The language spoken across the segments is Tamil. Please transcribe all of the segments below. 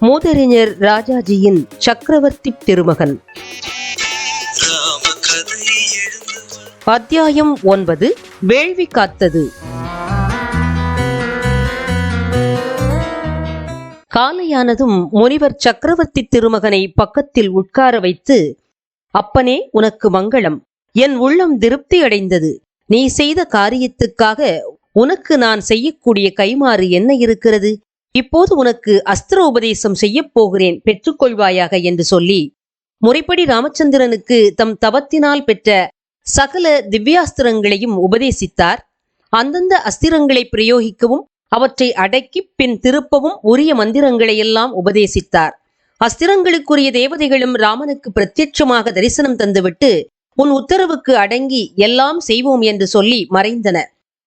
மூதறிஞர் ராஜாஜியின் சக்கரவர்த்தி திருமகன். அத்தியாயம் ஒன்பது வேள்வி காத்தது. காலையானதும் முனிவர் சக்கரவர்த்தி திருமகனை பக்கத்தில் உட்கார வைத்து அப்பனே உனக்கு மங்களம். என் உள்ளம் திருப்தி அடைந்தது. நீ செய்த காரியத்துக்காக உனக்கு நான் செய்யக்கூடிய கைமாறு என்ன இருக்கிறது? இப்போது உனக்கு அஸ்திர உபதேசம் செய்யப் போகிறேன் பெற்றுக்கொள்வாயாக என்று சொல்லி முறைப்படி ராமச்சந்திரனுக்கு தம் தவத்தினால் பெற்ற சகல திவ்யாஸ்திரங்களையும் உபதேசித்தார். அந்தந்த அஸ்திரங்களை பிரயோகிக்கவும் அவற்றை அடக்கி பின் திருப்பவும் உரிய மந்திரங்களை எல்லாம் உபதேசித்தார். அஸ்திரங்களுக்குரிய தேவதைகளும் ராமனுக்கு பிரத்யட்சமாக தரிசனம் தந்துவிட்டு உன் உத்தரவுக்கு அடங்கி எல்லாம் செய்வோம் என்று சொல்லி மறைந்தன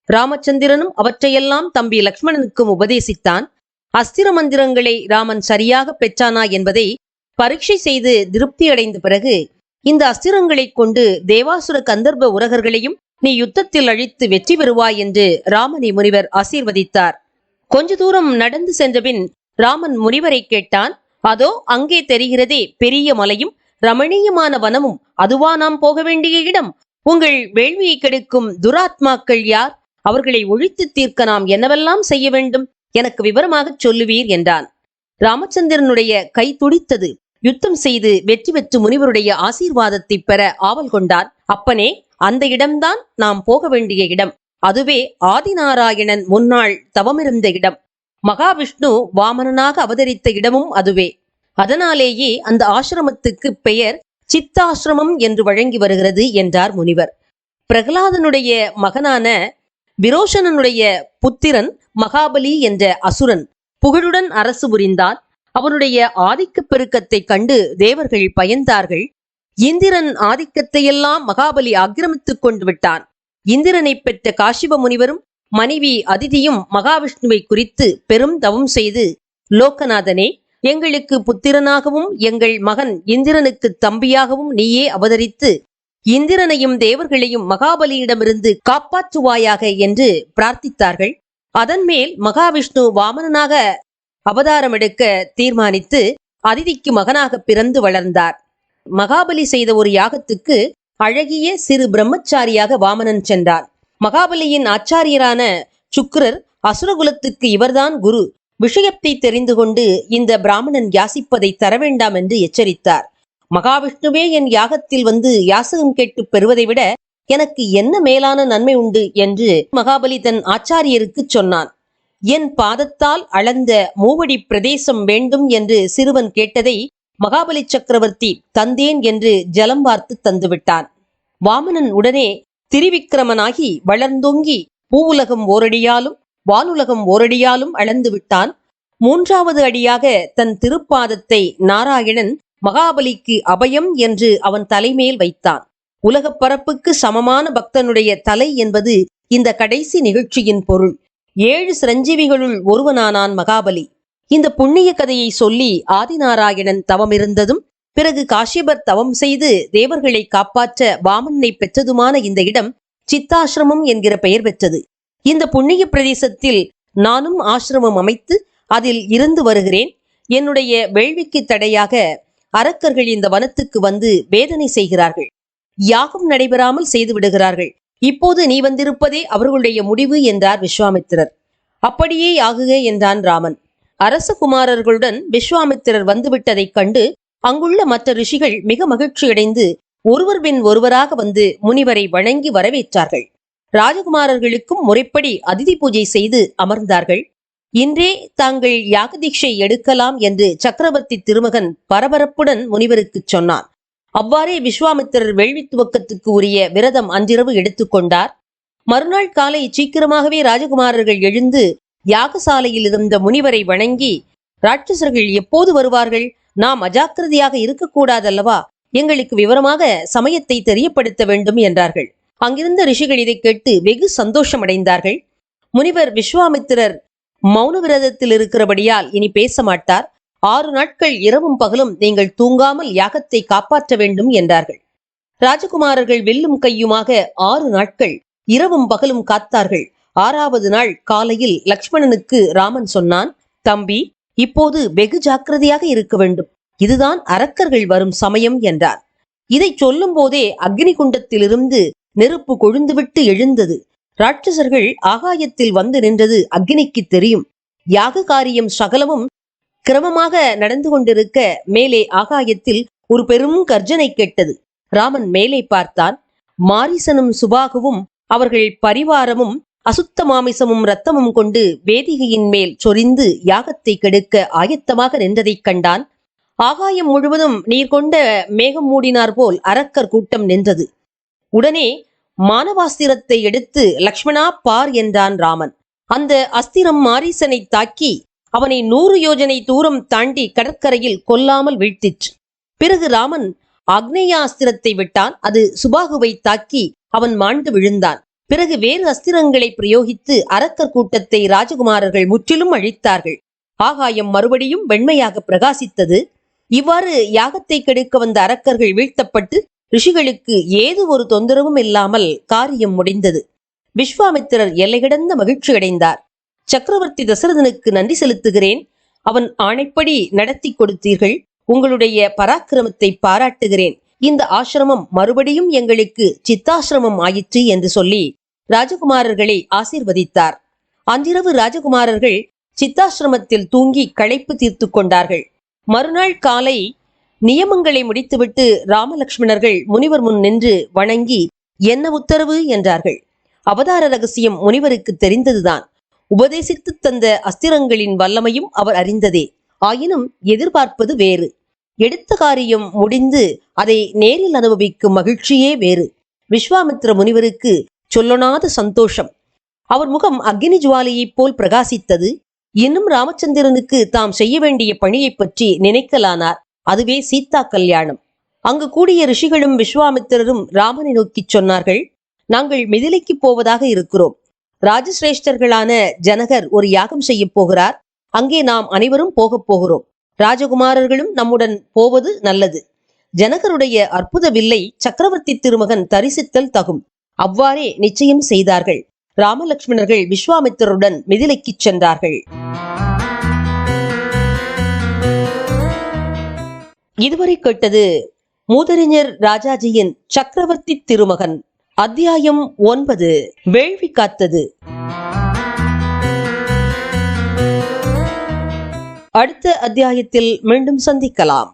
ராமச்சந்திரனும் அவற்றையெல்லாம் தம்பி லக்ஷ்மணனுக்கும் உபதேசித்தான். அஸ்திர மந்திரங்களை ராமன் சரியாக பெற்றானா என்பதை பரீட்சை செய்து திருப்தி அடைந்த பிறகு இந்த அஸ்திரங்களைக் கொண்டு தேவாசுர கந்தர்ப்ப உரகர்களையும் நீ யுத்தத்தில் அழித்து வெற்றி பெறுவாய் என்று ராமனை முனிவர் ஆசீர்வதித்தார். கொஞ்ச தூரம் நடந்து சென்றபின் ராமன் முனிவரை கேட்டான் அதோ அங்கே தெரிகிறதே பெரிய மலையும் ரமணீயமான வனமும் அதுவா நாம் போக வேண்டிய இடம்? உங்கள் வேள்வியை கெடுக்கும் துராத்மாக்கள் யார்? அவர்களை ஒழித்து தீர்க்க நாம் என்னவெல்லாம் செய்ய வேண்டும்? எனக்கு விவரமாகச் சொல்லுவீர் என்றான். ராமச்சந்திரனுடைய கை துடித்தது. யுத்தம் செய்து வெற்றி பெற்று முனிவருடைய ஆசீர்வாதத்தை பெற ஆவல் கொண்டார் அப்பனே அந்த இடம்தான் நாம் போக வேண்டிய இடம். அதுவே ஆதிநாராயணன் முன்னாள் தவமிருந்த இடம். மகாவிஷ்ணு வாமனனாக அவதரித்த இடமும் அதுவே. அதனாலேயே அந்த ஆசிரமத்துக்கு பெயர் சித்தாசிரமம் என்று வழங்கி வருகிறது என்றார் முனிவர். பிரகலாதனுடைய மகனான விரோஷனனுடைய புத்திரன் மகாபலி என்ற அசுரன் புகழுடன் அரசு புரிந்தான். அவனுடைய ஆதிக்கப் பெருக்கத்தை கண்டு தேவர்கள் பயந்தார்கள். இந்திரன் ஆதிக்கத்தையெல்லாம் மகாபலி ஆக்கிரமித்துக் கொண்டு விட்டான். இந்திரனை பெற்ற காஷிப முனிவரும் மனைவி அதிதியும் மகாவிஷ்ணுவை குறித்து பெரும் தவம் செய்து லோகநாதனே எங்களுக்கு புத்திரனாகவும் எங்கள் மகன் இந்திரனுக்கு தம்பியாகவும் நீயே அவதரித்து இந்திரனையும் தேவர்களையும் மகாபலியிடமிருந்து காப்பாற்றுவாயாக என்று பிரார்த்தித்தார்கள். அதன் மேல் மகாவிஷ்ணு வாமனனாக அவதாரம் எடுக்க தீர்மானித்து அதிதிக்கு மகனாக பிறந்து வளர்ந்தார். மகாபலி செய்த ஒரு யாகத்துக்கு அழகிய சிறு பிரம்மச்சாரியாக வாமனன் சென்றார். மகாபலியின் ஆச்சாரியரான சுக்ரர் அசுரகுலத்துக்கு இவர்தான் குரு. விஷயத்தை தெரிந்து கொண்டு இந்த பிராமணன் யாசிப்பதை தர வேண்டாம் என்று எச்சரித்தார். மகாவிஷ்ணுவே என் யாகத்தில் வந்து யாசகம் கேட்டு பெறுவதை விட எனக்கு என்ன மேலான நன்மை உண்டு என்று மகாபலி தன் ஆச்சாரியருக்கு சொன்னான். என் பாதத்தால் அளந்த மூவடி பிரதேசம் வேண்டும் என்று சிறுவன் கேட்டதை மகாபலி சக்கரவர்த்தி தந்தேன் என்று ஜலம் பார்த்து தந்துவிட்டான். வாமனன் உடனே திரிவிக்கிரமனாகி வளர்ந்தோங்கி பூவுலகம் ஓரடியாலும் வானுலகம் ஓரடியாலும் அளந்து விட்டான். மூன்றாவது அடியாக தன் திருப்பாதத்தை நாராயணன் மகாபலிக்கு அபயம் என்று அவன் தலைமேல் வைத்தான். உலகப் பரப்புக்கு சமமான பக்தனுடைய தலை என்பது இந்த கடைசி நிகழ்ச்சியின் பொருள். ஏழு சிரஞ்சீவிகளுள் ஒருவனானான் மகாபலி. இந்த புண்ணிய கதையை சொல்லி ஆதிநாராயணன் தவமிருந்ததும் பிறகு காஷ்யபர் தவம் செய்து தேவர்களை காப்பாற்ற வாமனை பெற்றதுமான இந்த இடம் சித்தாசிரமம் என்கிற பெயர் பெற்றது. இந்த புண்ணிய பிரதேசத்தில் நானும் ஆசிரமம் அமைத்து அதில் இருந்து வருகிறேன். என்னுடைய வேள்விக்கு தடையாக அரக்கர்கள் இந்த வனத்துக்கு வந்து வேதனை செய்கிறார்கள். யாகம் நடைபெறாமல் செய்து விடுகிறார்கள். இப்போது நீ வந்திருப்பதே அவர்களுடைய முடிவு என்றார் விஸ்வாமித்திரர். அப்படியே ஆகுக என்றான் ராமன். அரசகுமாரர்களுடன் விஸ்வாமித்திரர் வந்துவிட்டதைக் கண்டு அங்குள்ள மற்ற ரிஷிகள் மிக மகிழ்ச்சியடைந்து ஒருவர் பின் ஒருவராக வந்து முனிவரை வணங்கி வரவேற்றார்கள். ராஜகுமாரர்களுக்கும் முறைப்படி அதிதி பூஜை செய்து அமர்ந்தார்கள். இன்றே தாங்கள் யாகதீட்சை எடுக்கலாம் என்று சக்கரவர்த்தி திருமகன் பரபரப்புடன் முனிவருக்குச் சொன்னான். அவ்வாறே விஸ்வாமித்திரர் வேள்வி துவக்கத்துக்கு உரிய விரதம் அன்றிரவு எடுத்துக்கொண்டார் மறுநாள் காலை சீக்கிரமாகவே ராஜகுமாரர்கள் எழுந்து யாகசாலையில் இருந்த முனிவரை வணங்கி ராட்சசர்கள் எப்போது வருவார்கள்? நாம் அஜாக்கிரதையாக இருக்கக்கூடாதல்லவா? எங்களுக்கு விவரமாக சமயத்தை தெரியப்படுத்த வேண்டும் என்றார்கள். அங்கிருந்த ரிஷிகள் இதை கேட்டு வெகு சந்தோஷமடைந்தார்கள். முனிவர் விஸ்வாமித்திரர் மௌன விரதத்தில் இருக்கிறபடியால் இனி பேச மாட்டார். ஆறு நாட்கள் இரவும் பகலும் நீங்கள் தூங்காமல் யாகத்தை காப்பாற்ற வேண்டும் என்றார்கள். ராஜகுமாரர்கள் வெல்லும் கையுமாக ஆறு நாட்கள் இரவும் பகலும் காத்தார்கள். ஆறாவது நாள் காலையில் லக்ஷ்மணனுக்கு ராமன் சொன்னான் தம்பி இப்போது வெகு ஜாக்கிரதையாக இருக்க வேண்டும். இதுதான் அரக்கர்கள் வரும் சமயம் என்றார். இதை சொல்லும் போதே அக்னி குண்டத்திலிருந்து நெருப்பு கொழுந்துவிட்டு எழுந்தது. ராட்சசர்கள் ஆகாயத்தில் வந்து நின்றது அக்னிக்கு தெரியும். யாக காரியம் சகலமும் கிரமமாக நடந்து கொண்டிருக்க மேலே ஆகாயத்தில் ஒரு பெரும் கர்ஜனை கேட்டது. ராமன் மேலே பார்த்தான். மாரிசனும் சுபாகுவும் அவர்கள் பரிவாரமும் அசுத்த மாமிசமும் ரத்தமும் கொண்டு வேதிகையின் மேல் சொரிந்து யாகத்தை கெடுக்க ஆயத்தமாக நின்றதைக் கண்டான். ஆகாயம் முழுவதும் நீர் கொண்ட மேகம் மூடினார் போல் அரக்கர் கூட்டம் நின்றது. உடனே மானவாஸ்திரத்தை எடுத்து லக்ஷ்மணா பார் என்றான் ராமன். அந்த அஸ்திரம் மாரீசனை தாக்கி அவனை நூறு யோஜனை தூரம் தாண்டி கடற்கரையில் கொல்லாமல் வீழ்த்திற்று. பிறகு ராமன் அக்னேயாஸ்திரத்தை விட்டான். அது சுபாகுவை தாக்கி அவன் மாண்டு விழுந்தான். பிறகு வேறு அஸ்திரங்களை பிரயோகித்து அரக்கர் கூட்டத்தை ராஜகுமாரர்கள் முற்றிலும் அழித்தார்கள். ஆகாயம் மறுபடியும் வெண்மையாக பிரகாசித்தது. இவ்வாறு யாகத்தை கெடுக்க வந்த அரக்கர்கள் வீழ்த்தப்பட்டு ரிஷிகளுக்கு ஏது ஒரு தொந்தரவும் இல்லாமல் காரியம் முடிந்தது. விஸ்வாமித்திரர் எல்லை கிடந்த மகிழ்ச்சி அடைந்தார் சக்கரவர்த்தி தசரதனுக்கு நன்றி செலுத்துகிறேன். அவன் ஆணைப்படி நடத்தி கொடுத்தீர்கள். உங்களுடைய பராக்கிரமத்தை பாராட்டுகிறேன். இந்த ஆசிரமம் மறுபடியும் எங்களுக்கு சித்தாசிரமம் ஆயிற்று என்று சொல்லி ராஜகுமாரர்களை ஆசீர்வதித்தார். அன்றிரவு ராஜகுமாரர்கள் சித்தாசிரமத்தில் தூங்கி களைப்பு தீர்த்து கொண்டார்கள். மறுநாள் காலை நியமங்களை முடித்துவிட்டு ராமலக்ஷ்மணர்கள் முனிவர் முன் நின்று வணங்கி என்ன உத்தரவு? என்றார்கள். அவதார ரகசியம் முனிவருக்கு தெரிந்ததுதான். உபதேசித்து தந்த அஸ்திரங்களின் வல்லமையும் அவர் அறிந்ததே. ஆயினும் எதிர்பார்ப்பது வேறு. எடுத்த காரியம் முடிந்து அதை நேரில் அனுபவிக்கும் மகிழ்ச்சியே வேறு. விஸ்வாமித்திர முனிவருக்கு சொல்லொணாத சந்தோஷம். அவர் முகம் அக்னி ஜுவாலையைப் போல் பிரகாசித்தது. இன்னும் ராமச்சந்திரனுக்கு தாம் செய்ய வேண்டிய பணியைப் பற்றி நினைக்கலானார். அதுவே சீதா கல்யாணம். அங்கு கூடிய ரிஷிகளும் விஸ்வாமித்திரரும் ராமனை நோக்கிச் சொன்னார்கள் நாங்கள் மிதிலைக்கு போவதாக இருக்கிறோம். ராஜசிரேஷ்டர்களான ஜனகர் ஒரு யாகம் செய்யப் போகிறார். அங்கே நாம் அனைவரும் போகப் போகிறோம். ராஜகுமாரர்களும் நம்முடன் போவது நல்லது. ஜனகருடைய அற்புத வில்லை சக்கரவர்த்தி திருமகன் தரிசித்தல் தகும். அவ்வாறே நிச்சயம் செய்தார்கள். ராமலட்சுமணர்கள் விஸ்வாமித்தருடன் மிதிலைக்குச் சென்றார்கள். இதுவரை கேட்டது மூதறிஞர் ராஜாஜியின் சக்கரவர்த்தி திருமகன். அத்தியாயம் ஒன்பது. வேள்வி காத்தது. அடுத்த அத்தியாயத்தில் மீண்டும் சந்திக்கலாம்.